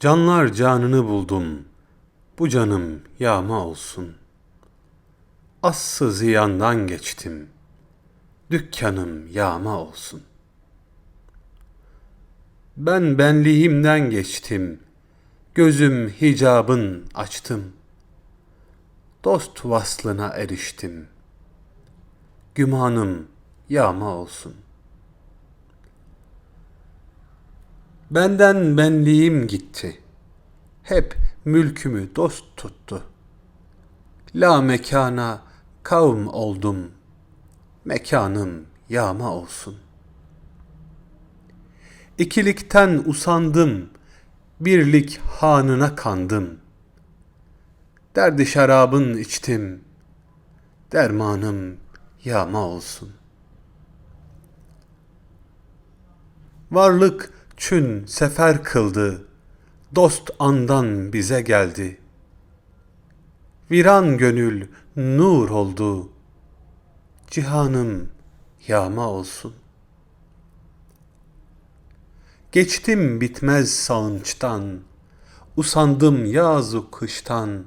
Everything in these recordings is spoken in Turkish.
Canlar canını buldum, bu canım yağma olsun. Assı ziyandan geçtim, dükkanım yağma olsun. Ben benliğimden geçtim, gözüm hicabın açtım. Dost vaslına eriştim, gümanım yağma olsun. Benden benliğim gitti. Hep mülkümü dost tuttu. La mekana kavm oldum. Mekanım yağma olsun. İkilikten usandım. Birlik hanına kandım. Derdi şarabın içtim. Dermanım yağma olsun. Varlık çün sefer kıldı, dost andan bize geldi. Viran gönül nur oldu, cihanım yağma olsun. Geçtim bitmez salınçtan, usandım yazu kıştan.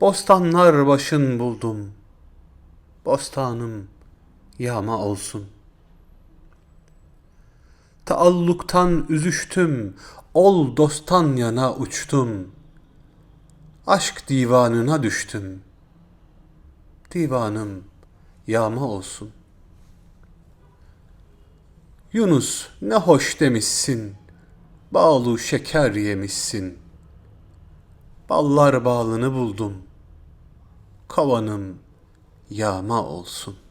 Bostanlar başın buldum, bostanım yağma olsun.'' Taalluktan üzüştüm, ol dosttan yana uçtum. Aşk divanına düştüm. Divanım yağma olsun. Yunus ne hoş demişsin, bağlu şeker yemişsin. Ballar bağlını buldum, kovanım yağma olsun.''